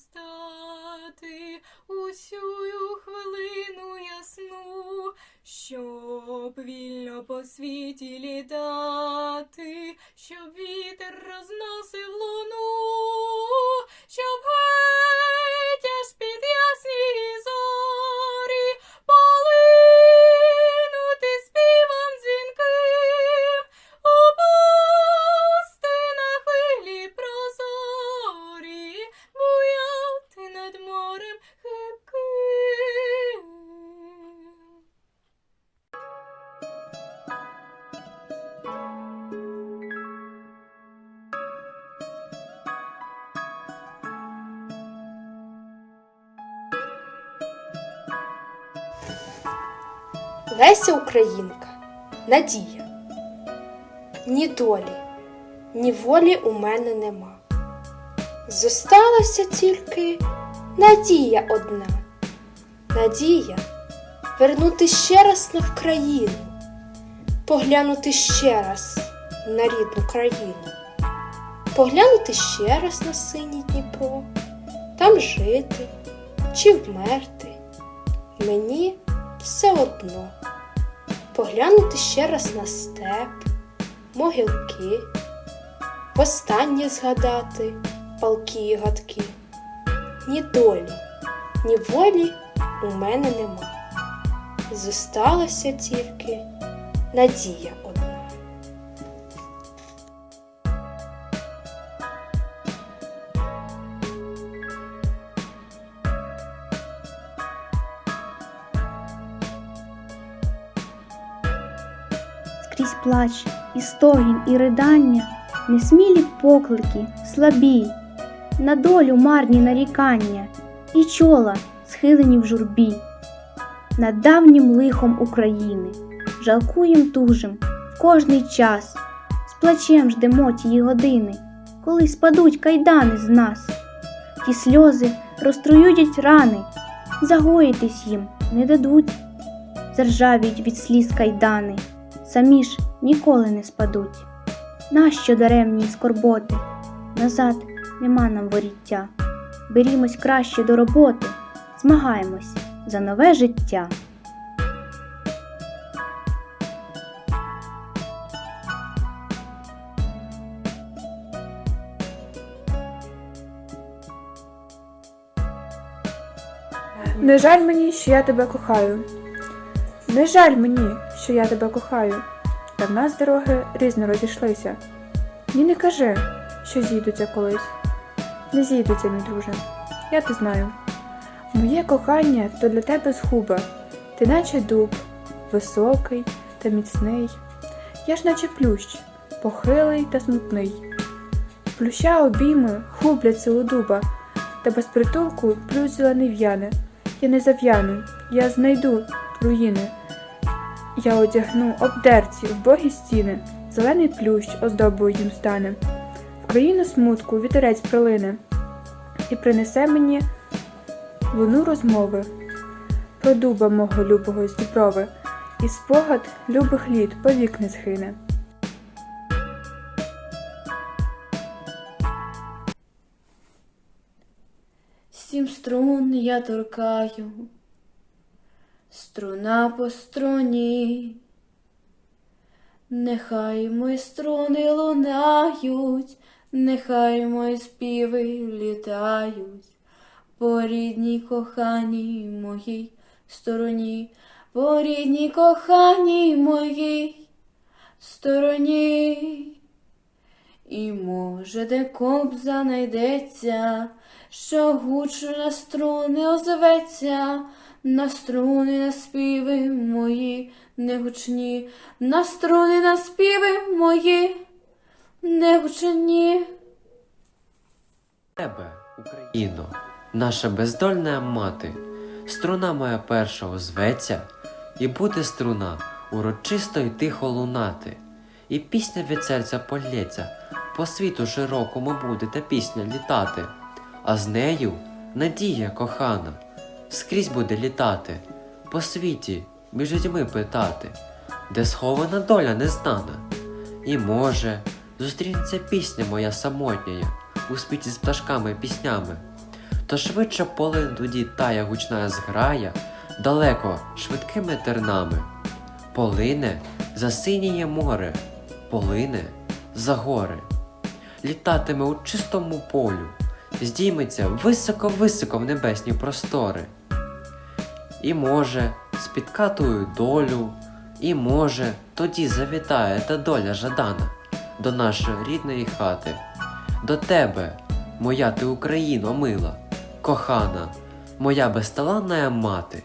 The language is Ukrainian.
стати усю хвилину ясну, щоб вільно по світі літати, щоб вітер розно. Леся Українка, Надія. Ні долі, ні волі у мене нема. Зосталася тільки надія одна. Надія вернути ще раз на Вкраїну, поглянути ще раз на рідну країну, поглянути ще раз на синій Дніпро, там жити чи вмерти. Мені все одно поглянути ще раз на степ, могилки, востаннє згадати палки і гадки. Ні долі, ні волі у мене нема. Зосталася тільки надія одна. скрізь плач, і стогін, і ридання, несмілі поклики, слабі, на долю марні нарікання, і чола, схилені в журбі, над давнім лихом України, жалкуєм тужим в кожний час, з плачем ждемо тії години, коли спадуть кайдани з нас, ті сльози розтруюдять рани, загоїтись їм не дадуть, заржавіть від сліз кайдани самі ж ніколи не спадуть. Нащо даремні скорботи? Назад нема нам воріття. Берімось краще до роботи, змагаємось за нове життя. Не жаль мені, що я тебе кохаю. Не жаль мені, що я тебе кохаю. Та в нас дороги різно розійшлися. Ні, не кажи, що зійдуться колись. Не зійдуться, мій друже. Я те знаю. Моє кохання то для тебе згуба. Ти наче дуб, високий та міцний. Я ж наче плющ, похилий та смутний. Плюща обійми губляться у дуба, та без притулку плющ зелений в'яне. Я не зав'яну, я знайду руїни. Я одягну обдерці в богі стіни, зелений плющ оздобою їм стане. В країну смутку вітерець прилине і принесе мені луну розмови про дуба мого любого з Діброви, і спогад любих літ повік не згине. Сім струн я торкаю, струна по струні, нехай мої струни лунають, нехай мої співи літають, по рідній коханій моїй стороні, по рідній коханій моїй стороні. І може, де кобза найдеться, що гучно на струни озветься, на струни на співи мої негучні, на струни на співи мої негучні. Тебе, Україно, наша бездольна мати, струна моя перша озветься, і буде струна урочисто й тихо лунати, і пісня від серця полється, по світу широкому буде та пісня літати, а з нею надія кохана, скрізь буде літати, по світі між людьми питати, де схована доля незнана. І може, зустрінеться пісня моя самотня у спіті з пташками піснями, то швидше полин тоді тая гучна зграя, далеко швидкими тернами. полине за синіє море, полине за гори, літатиме у чистому полю, здійметься високо-високо в небесні простори. І може, спітка твою долю, і може, тоді завітає та доля жадана до нашої рідної хати, до тебе, моя ти Україно мила, кохана, моя безталанна мати.